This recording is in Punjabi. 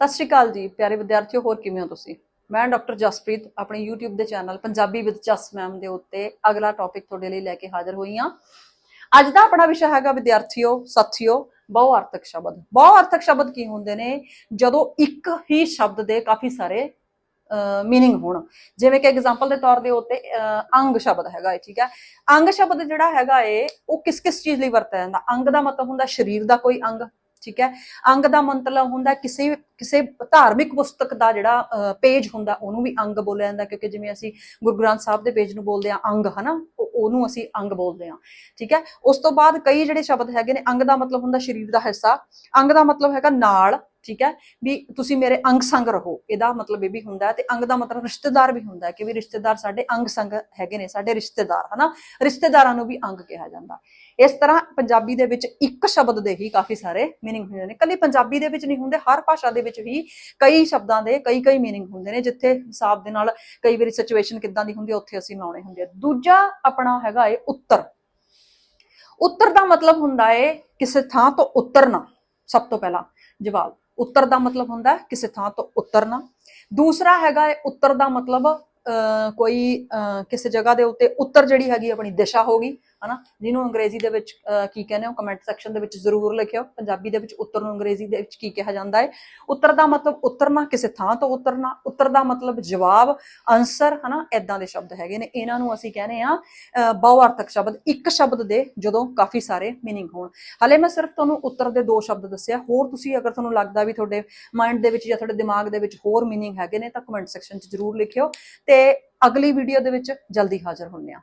ਸਤਿ ਸ਼੍ਰੀ ਅਕਾਲ ਜੀ, ਪਿਆਰੇ ਵਿਦਿਆਰਥੀਓ, ਹੋਰ ਕਿਵੇਂ ਹੋ ਤੁਸੀਂ? ਮੈਂ ਡਾਕਟਰ ਜਸਪ੍ਰੀਤ, ਆਪਣੇ YouTube ਦੇ channel Punjabi with Jas ma'am ਦੇ ਉੱਤੇ ਅਗਲਾ ਟੌਪਿਕ ਤੁਹਾਡੇ ਲਈ ਲੈ ਕੇ ਹਾਜ਼ਰ ਹੋਈ ਹਾਂ। ਅੱਜ ਦਾ ਆਪਣਾ ਵਿਸ਼ਾ ਹੈਗਾ ਵਿਦਿਆਰਥੀਓ, ਸਾਥੀਓ ਬਹੁ ਅਰਥਕ ਸ਼ਬਦ। ਬਹੁ ਅਰਥਕ ਸ਼ਬਦ ਕੀ ਹੁੰਦੇ ਨੇ? ਜਦੋਂ ਇੱਕ ਹੀ ਸ਼ਬਦ ਦੇ ਕਾਫੀ ਸਾਰੇ ਮੀਨਿੰਗ ਹੋਣ। ਜਿਵੇਂ ਕਿ ਐਗਜ਼ਾਮਪਲ ਦੇ ਤੌਰ ਦੇ ਉੱਤੇ ਅੰਗ ਸ਼ਬਦ ਹੈਗਾ ਹੈ ਠੀਕ ਹੈ? ਅੰਗ ਸ਼ਬਦ ਜਿਹੜਾ ਹੈਗਾ ਏ ਉਹ ਕਿਸ ਕਿਸ ਚੀਜ਼ ਲਈ ਵਰਤਿਆ ਜਾਂਦਾ? ਅੰਗ ਦਾ ਮਤਲਬ ਹੁੰਦਾ ਸਰੀਰ ਦਾ ਕੋਈ ਅੰਗ। ਠੀਕ ਹੈ? ਅੰਗ ਦਾ ਮੰਤਲਬ ਹੁੰਦਾ, ਕਿਸੇ ਕਿਸੇ ਧਾਰਮਿਕ ਪੁਸਤਕ ਦਾ ਜਿਹੜਾ ਪੇਜ ਹੁੰਦਾ, ਉਹਨੂੰ ਵੀ ਅੰਗ ਬੋਲਿਆ ਜਾਂਦਾ, ਕਿਉਂਕਿ ਜਿਵੇਂ ਅਸੀਂ ਗੁਰੂ ਗ੍ਰੰਥ ਸਾਹਿਬ ਦੇ ਪੇਜ ਨੂੰ ਬੋਲਦੇ ਆ ਅੰਗ, ਹਨਾ? ਉਹ- ਉਹਨੂੰ ਅਸੀਂ ਅੰਗ ਬੋਲਦੇ ਆ ਠੀਕ ਹੈ? ਉਸ ਤੋਂ ਬਾਅਦ ਕਈ ਜਿਹੜੇ ਸ਼ਬਦ ਹੈਗੇ ਨੇ, ਅੰਗ ਦਾ ਮਤਲਬ ਹੁੰਦਾ ਸਰੀਰ ਦਾ ਹਿੱਸਾ, ਅੰਗ ਦਾ ਮਤਲਬ ਹੈਗਾ ਨਾਲ ਠੀਕ ਹੈ ਵੀ ਤੁਸੀਂ ਮੇਰੇ ਅੰਗ ਸੰਗ ਰਹੋ ਇਹਦਾ ਮਤਲਬ ਇਹ ਵੀ ਹੁੰਦਾ ਹੈ ਤੇ ਅੰਗ ਦਾ ਮਤਲਬ ਰਿਸ਼ਤੇਦਾਰ ਵੀ ਹੁੰਦਾ ਹੈ ਕਿ ਵੀ ਰਿਸ਼ਤੇਦਾਰ ਸਾਡੇ ਅੰਗ ਸੰਗ ਹੈਗੇ ਨੇ ਸਾਡੇ ਰਿਸ਼ਤੇਦਾਰ ਹਨਾ ਰਿਸ਼ਤੇਦਾਰਾਂ ਨੂੰ ਵੀ ਅੰਗ ਕਿਹਾ ਜਾਂਦਾ ਇਸ ਤਰ੍ਹਾਂ ਪੰਜਾਬੀ ਦੇ ਵਿੱਚ ਇੱਕ ਸ਼ਬਦ ਦੇ ਹੀ ਕਾਫੀ ਸਾਰੇ मीनिंग ਹੁੰਦੇ ਨੇ ਕੱਲੀ ਪੰਜਾਬੀ ਦੇ ਵਿੱਚ ਨਹੀਂ ਹੁੰਦੇ ਹਰ ਭਾਸ਼ਾ ਦੇ ਵਿੱਚ ਵੀ ਕਈ ਸ਼ਬਦਾਂ ਦੇ ਕਈ ਕਈ मीनिंग ਹੁੰਦੇ ਨੇ ਜਿੱਥੇ ਹਿਸਾਬ ਦੇ ਨਾਲ ਕਈ ਵਾਰੀ ਸਿਚੁਏਸ਼ਨ ਕਿੱਦਾਂ ਦੀ ਹੁੰਦੀ ਹੈ ਉੱਥੇ ਅਸੀਂ ਲਾਉਣੇ ਹੁੰਦੇ ਆ ਦੂਜਾ ਆਪਣਾ ਹੈਗਾ ਏ ਉੱਤਰ ਉੱਤਰ ਦਾ ਮਤਲਬ ਹੁੰਦਾ ਏ ਕਿਸੇ ਥਾਂ ਤੋਂ ਉਤਰਨਾ ਸਭ ਤੋਂ ਪਹਿਲਾਂ ਜਵਾਬ ਉੱਤਰ ਦਾ ਮਤਲਬ ਹੁੰਦਾ ਕਿਸੇ ਥਾਂ ਤੋਂ ਉਤਰਨਾ। ਦੂਸਰਾ ਹੈਗਾ ਹੈ ਉੱਤਰ ਦਾ ਮਤਲਬ ਕੋਈ ਅਹ, ਕਿਸੇ ਜਗ੍ਹਾ ਦੇ ਉੱਤੇ ਉੱਤਰ ਜਿਹੜੀ ਹੈਗੀ ਆਪਣੀ ਦਿਸ਼ਾ ਹੋਗੀ ਹਨਾ ਜਿਹਨੂੰ ਅੰਗਰੇਜ਼ੀ ਦੇ ਵਿੱਚ ਅਹ, ਕੀ ਕਹਿੰਦੇ ਹੋ ਕਮੈਂਟ ਸੈਕਸ਼ਨ ਦੇ ਵਿੱਚ ਜ਼ਰੂਰ ਲਿਖਿਓ ਪੰਜਾਬੀ ਦੇ ਵਿੱਚ ਉੱਤਰ ਨੂੰ ਅੰਗਰੇਜ਼ੀ ਦੇ ਵਿੱਚ ਕੀ ਕਿਹਾ ਜਾਂਦਾ ਹੈ ਉੱਤਰ ਦਾ ਮਤਲਬ ਉਤਰਨਾ ਕਿਸੇ ਥਾਂ ਤੋਂ ਉਤਰਨਾ ਉੱਤਰ ਦਾ ਮਤਲਬ ਜਵਾਬ ਆਨਸਰ ਹਨਾ ਇਦਾਂ ਦੇ ਸ਼ਬਦ ਹੈਗੇ ਨੇ ਇਹਨਾਂ ਨੂੰ ਅਸੀਂ ਕਹਿੰਦੇ ਆ ਬਹੁਅਰਥਕ ਸ਼ਬਦ ਇੱਕ ਸ਼ਬਦ ਦੇ ਜਦੋਂ ਕਾਫੀ ਸਾਰੇ मीनिंग ਹੋਣ ਹਲੇ ਮੈਂ ਸਿਰਫ ਤੁਹਾਨੂੰ ਉੱਤਰ ਦੇ ਦੋ ਸ਼ਬਦ ਦੱਸਿਆ ਹੋਰ ਤੁਸੀਂ ਅਗਰ ਤੁਹਾਨੂੰ ਲੱਗਦਾ ਵੀ ਤੁਹਾਡੇ ਮਾਈਂਡ ਦੇ ਵਿੱਚ ਜਾਂ ਤੁਹਾਡੇ ਦਿਮਾਗ ਦੇ ਵਿੱਚ ਹੋਰ मीनिंग ਹੈਗੇ ਨੇ ਤਾਂ ਕਮੈਂਟ ਸੈਕਸ਼ਨ 'ਚ ਜ਼ਰੂਰ ਲਿਖਿਓ ਤੇ ਅਗਲੀ ਵੀਡੀਓ ਦੇ ਵਿੱਚ ਜਲਦੀ ਹਾਜ਼ਰ ਹੁੰਨੇ ਆ